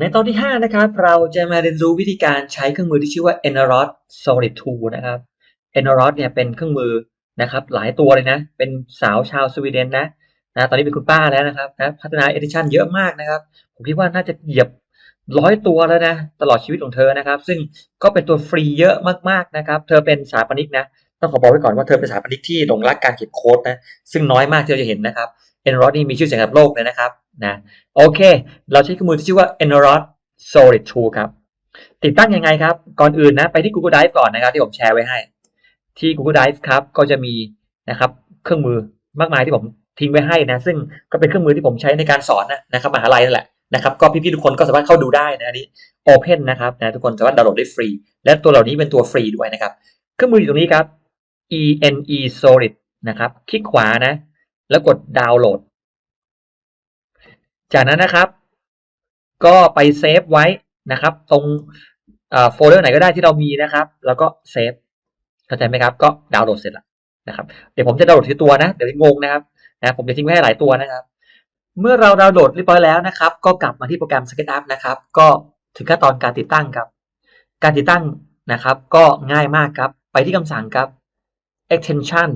ในตอนที่ 5 นะครับ เราจะมาเรียนรู้วิธีการใช้เครื่องมือที่ชื่อว่า Enerod Solid Tool นะครับ Enerod เนี่ยเป็นเครื่องมือนะครับ หลายตัวเลยนะ เป็นสาวชาวสวีเดนนะนะตอนนี้เป็นคุณป้าแล้วนะครับนะพัฒนา Edition เยอะมากนะครับ ผมคิดว่าน่าจะเหยียบร้อยตัวแล้วนะ ตลอดชีวิตของเธอนะครับ ซึ่งก็เป็นตัวฟรีเยอะมากๆนะครับ เธอเป็นสถาปนิกนะต้องขอบอกไว้ก่อนว่าเธอเป็นสถาปนิกที่หลงรักการเขียนโค้ดนะซึ่งน้อยมากที่เราจะเห็นนะครับ Enrod นี่มีชื่อเสียงระดับโลกเลยนะครับนะโอเค เราใช้เครื่องมือที่ชื่อว่า Enrod Solid Tool ครับ ติดตั้งยังไงครับ ก่อนอื่นนะไปที่ Google Drive ก่อนนะครับที่ผมแชร์ไว้ให้ ที่ Google Drive ครับก็จะมีนะครับเครื่องมือมากมายที่ผมทิ้งไว้ให้นะ ซึ่งก็เป็นเครื่องมือที่ผมใช้ในการสอนนะนะครับมหาลัยนั่นแหละนะครับก็พี่ๆทุกคนก็สามารถเข้าดูได้นะอันนี้ Open นะครับนะทุกคนสามารถดาวน์โหลดได้ฟรี และตัวเหล่านี้เป็นตัวฟรีด้วยนะครับ เครื่องมืออยู่ตรงนี้ครับ ENE Solid นะครับ คลิกขวานะ แล้วกดดาวน์โหลด จากนั้นนะครับ ก็ไปเซฟไว้นะครับ ตรงโฟลเดอร์ไหนก็ได้ที่เรามีนะครับ แล้วก็เซฟเข้าใจไหมครับ ก็ดาวน์โหลดเสร็จแล้วนะครับ เดี๋ยวผมจะดาวน์โหลดทีตัวนะ เดี๋ยวงงนะครับนะผมจะทิ้งไว้ให้หลายตัวนะครับ เมื่อเราดาวน์โหลดเรียบร้อยแล้วนะครับ ก็กลับมาที่โปรแกรม SketchUp นะครับ ก็ถึงขั้นตอนการติดตั้งครับ การติดตั้งนะครับ ก็ง่ายมากครับ ไปที่คำสั่งครับ extension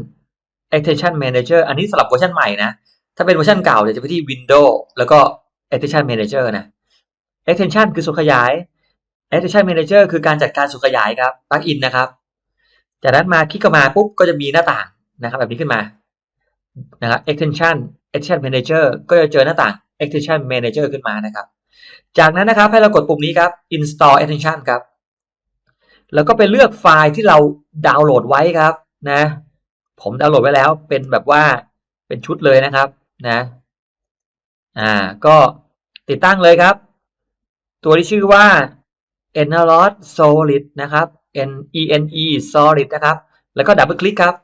extension manager อันนี้สำหรับเวอร์ชันใหม่นะ ถ้าเป็นเวอร์ชันเก่าเดี๋ยวจะไปที่ Windows แล้วก็ extension manager นะ extension คือสุดขยาย extension manager คือการจัดการสุดขยายครับ plug in นะครับ จากนั้นมาคลิกเข้ามาปุ๊บก็จะมีหน้าต่างนะครับ แบบนี้ขึ้นมานะครับ extension extension manager ก็จะเจอหน้าต่าง extension manager ขึ้นมานะครับ จากนั้นนะครับให้เรากดปุ่มนี้ครับ install extension ครับ แล้วก็ไปเลือกไฟล์ที่เราดาวน์โหลดไว้ครับนะ ผมดาวน์โหลดไว้แล้วเป็นแบบว่าเป็นชุดเลยนะครับนะ อ่า ก็ติดตั้งเลยครับ ตัวที่ชื่อว่า Enerod Solid นะครับ N E N E Solid นะครับ แล้วก็ดับเบิลคลิกครับ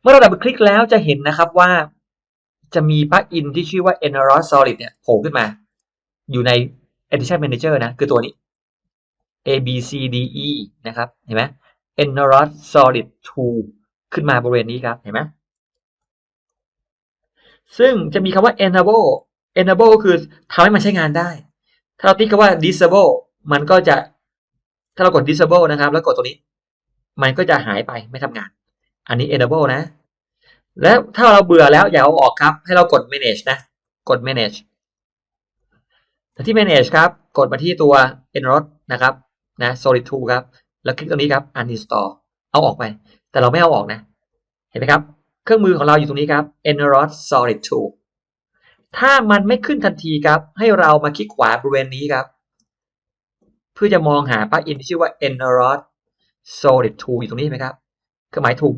เมื่อเราดับเบิลคลิกแล้วจะเห็นนะครับว่าจะมีปลั๊กอินที่ชื่อว่า Enerod Solid เนี่ยโผล่ขึ้นมา อยู่ใน Edition Manager นะ คือตัวนี้ A B C D E นะครับ เห็นไหม Enerod Solid 2 ขึ้นมาบริเวณนี้ครับเห็นไหมซึ่งจะมีคำว่า enable enable คือทำให้มันใช้งานได้ ถ้าเราติ๊กคำว่า disable มันก็จะถ้าเรากด disable นะครับ แล้วกดตัวนี้ มันก็จะหายไปไม่ทำงาน อันนี้ enable นะ แล้วถ้าเราเบื่อแล้วอย่าเอาออกครับ ให้เรากด manage นะ กด manage ที่ manage ครับ กดมาที่ตัว enrod นะครับ นะ solid 2ครับ แล้วคลิกตรงนี้ครับ uninstall เอาออกไป แต่เราไม่เอาออกนะ เห็นไหมครับ เครื่องมือของเราอยู่ตรงนี้ครับ Enerod Solid 2ถ้ามันไม่ขึ้นทันทีครับ ให้เรามาคลิกขวาบริเวณนี้ครับ เพื่อจะมองหาปลั๊กอินที่ชื่อว่า Enerod Solid 2อยู่ตรงนี้ไหมครับเครื่องหมายถูก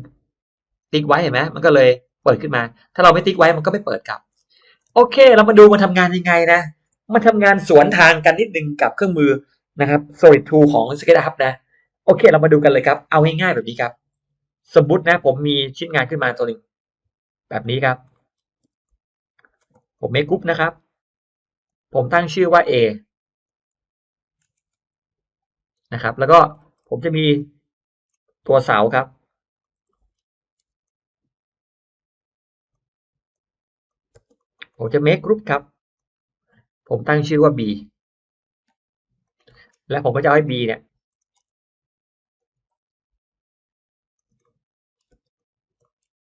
ติ๊กไว้เห็นไหมมันก็เลยเปิดขึ้นมา ถ้าเราไม่ติ๊กไว้มันก็ไม่เปิดครับ โอเค เรามาดูมันทำงานยังไงนะ มันทำงานสวนทางกันนิดนึงกับเครื่องมือนะครับ Solid 2ของ SketchUp นะ โอเค เรามาดูกันเลยครับ เอาง่ายๆแบบนี้ครับ สมมตินะ ผมมีชิ้นงานขึ้นมาตัวหนึ่งแบบนี้ครับ ผมเมคกรุ๊ปนะครับ ผมตั้งชื่อว่า A นะครับ แล้วก็ผมจะมีตัวเสาครับ ผมจะ make group ครับ ผมตั้งชื่อว่า B และผมก็จะเอาให้ B เนี่ย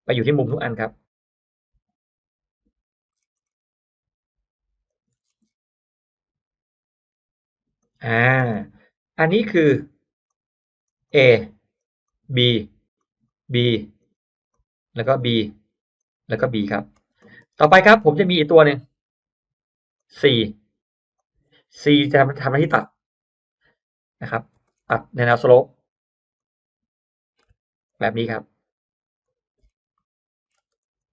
ไปอยู่ที่มุมทุกอันครับอ่า อันนี้คือ A B B แล้วก็ B แล้วก็ B ครับ ต่อไปครับผมจะมีอีกตัวหนึ่ง C C จะทำทำหน้าที่ตัดนะครับ ตัดในแนวสโลปแบบนี้ครับ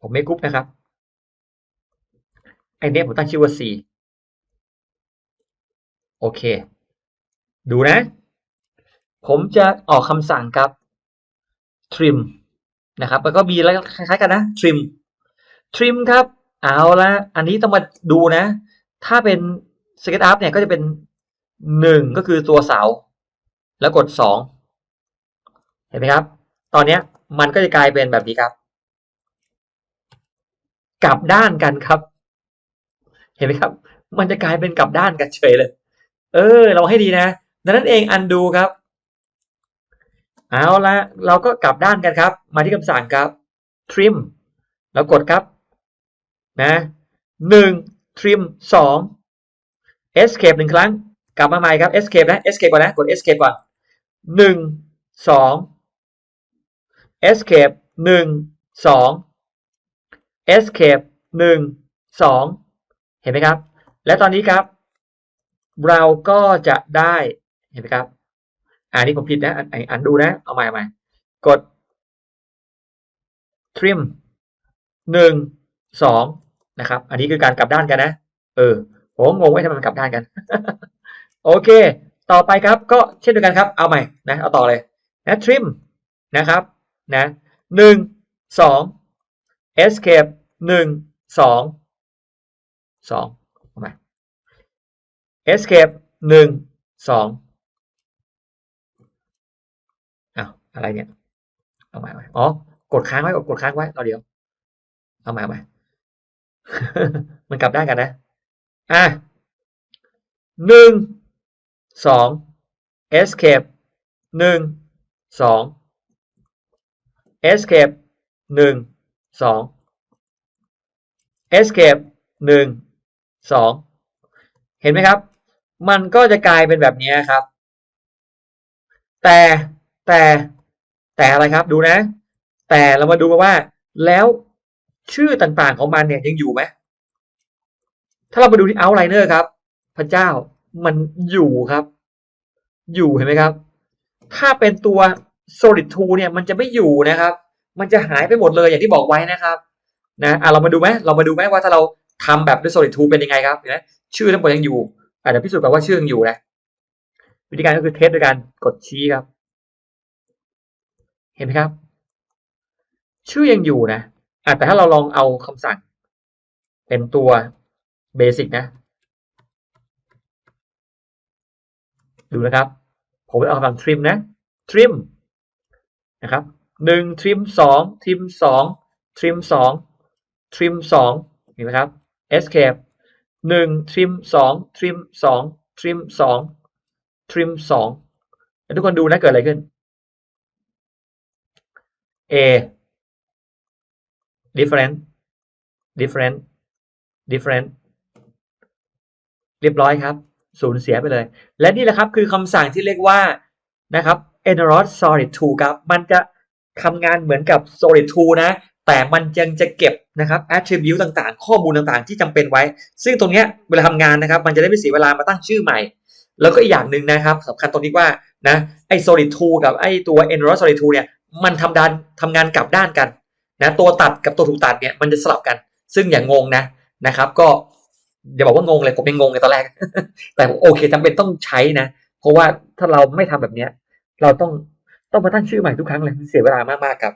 ผมไม่กรุ๊ปนะครับไอเนี้ยผมตั้งชื่อว่า C โอเค ดูนะ ผมจะออกคำสั่งครับ trim นะครับ แล้วก็มีแล้วคล้ายๆกันนะ trim trim ครับ เอาละอันนี้ต้องมาดูนะ ถ้าเป็น SketchUp เนี่ยก็จะเป็นหนึ่งก็คือตัวเสา แล้วกดสองเห็นไหมครับ ตอนนี้มันก็จะกลายเป็นแบบนี้ครับ กลับด้านกันครับ เห็นไหมครับ มันจะกลายเป็นกลับด้านกันเฉยเลย เออ เราให้ดีนะดังนั้นเอง undo ครับ เอาละเราก็กลับด้านกันครับ มาที่คำสั่งครับ trim แล้วกดครับ นะหนึ่ง trim สอง escape หนึ่งครั้ง กลับมาใหม่ครับ escape นะ escape ก่อนนะ กด escape ก่อนหนึ่งสอง escape หนึ่งสอง escape หนึ่งสองเห็นไหมครับ และตอนนี้ครับ เราก็จะได้เห็นไหมครับอ่านี่ผมผิดนะอันอันดูนะ เอาใหม่เอาใหม่กด trim หนึ่งสองนะครับ อันนี้คือการกลับด้านกันนะ เออผมงงว่าทำไมมันกลับด้านกัน โอเค ต่อไปครับก็เช่นเดียวกันครับ เอาใหม่นะ เอาต่อเลยนะ trim นะครับ นะหนึ่งสอง escape หนึ่งสองสองเอาม่ escape หนึ่งสองอ้าวอะไรเนี่ยเอาใหม่อาใหม่อ๋อกดค้างไว้กดกดค้างไว้รอเดี๋ยวเอาใหม่เอาใหม่มันกลับได้กันนะอะหนึ่งสอง escape หนึ่งสอง escape หนึ่งสอง escape หนึ่งสองเห็นไหมครับ มันก็จะกลายเป็นแบบนี้ครับ แต่แต่แต่อะไรครับดูนะ แต่เรามาดูว่าแล้วชื่อต่างๆของมันเนี่ยยังอยู่ไหมถ้าเรามาดูที่ outliner ครับ พระเจ้ามันอยู่ครับ อยู่เห็นไหมครับ ถ้าเป็นตัว solid 2เนี่ยมันจะไม่อยู่นะครับ มันจะหายไปหมดเลยอย่างที่บอกไว้นะครับ นะอะเรามาดูไหมเรามาดูไหมว่าถ้าเราทำแบบด้วย solid 2เป็นยังไงครับเห็นไหมชื่อทั้งหมดยังอยู่อาจจะพิสูจน์กันว่าชื่อยังอยู่นะวิธีการก็คือเทสด้วยการกดชี้ครับ เห็นไหมครับ ชื่อยังอยู่นะอะแต่ถ้าเราลองเอาคำสั่ง เป็นตัวเบสิกนะ ดูนะครับ ผมจะเอาคำสั่ง trim นะ trim นะครับหนึ่ง trim สอง trim สอง trim สอง trim สองเห็นไหมครับ escape หนึ่ง trim สอง trim สอง trim สอง trim สองทุกคนดูนะเกิดอะไรขึ้น A different different different เรียบร้อยครับ สูญเสียไปเลย และนี่แหละครับคือคำสั่งที่เรียกว่านะครับ Eneros Solid 2 ครับ มันจะทำงานเหมือนกับ Solid 2 นะ แต่มันยังจะเก็บนะครับ attribute ต่างๆ ข้อมูลต่างๆ ที่จำเป็นไว้ ซึ่งตรงนี้เวลาทำงานนะครับ มันจะได้ไม่เสียเวลามาตั้งชื่อใหม่ แล้วก็อีกอย่างหนึ่งนะครับสำคัญตรงที่ว่านะไอ้ Solid 2กับไอ้ตัว Eneros Solid 2เนี่ยมันทำดานทำงานกลับด้านกันนะตัวตัดกับตัวถูกตัดเนี่ยมันจะสลับกัน ซึ่งอย่างงงนะนะครับ ก็อย่าบอกว่างงเลยผมยังงงในตอนแรก แต่โอเคจำเป็นต้องใช้นะ เพราะว่าถ้าเราไม่ทำแบบเนี้ย เราต้องต้องมาตั้งชื่อใหม่ทุกครั้งเลยเสียเวลามากๆครับ